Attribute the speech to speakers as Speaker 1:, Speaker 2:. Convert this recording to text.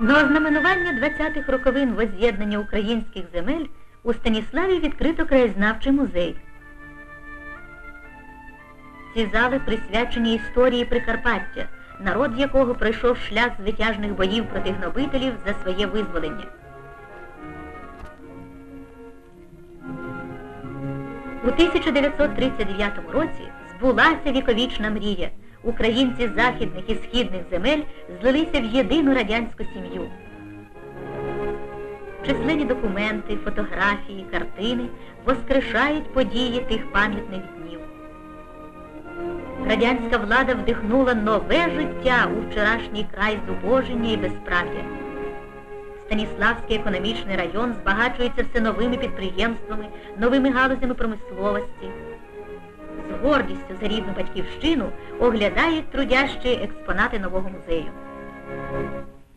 Speaker 1: До ознаменування 20-х роковин возз'єднання українських земель у Станіславі відкрито краєзнавчий музей. Ці зали присвячені історії Прикарпаття, народ якого пройшов шлях звитяжних боїв проти гнобителів за своє визволення. У 1939 році збулася віковічна мрія. Українці західних і східних земель злилися в єдину радянську сім'ю. Численні документи, фотографії, картини воскрешають події тих пам'ятних днів. Радянська влада вдихнула нове життя у вчорашній край зубоження і безправ'я. Станіславський економічний район збагачується все новими підприємствами, новими галузями промисловості. Гордістю за рідну батьківщину оглядають трудящі експонати нового музею.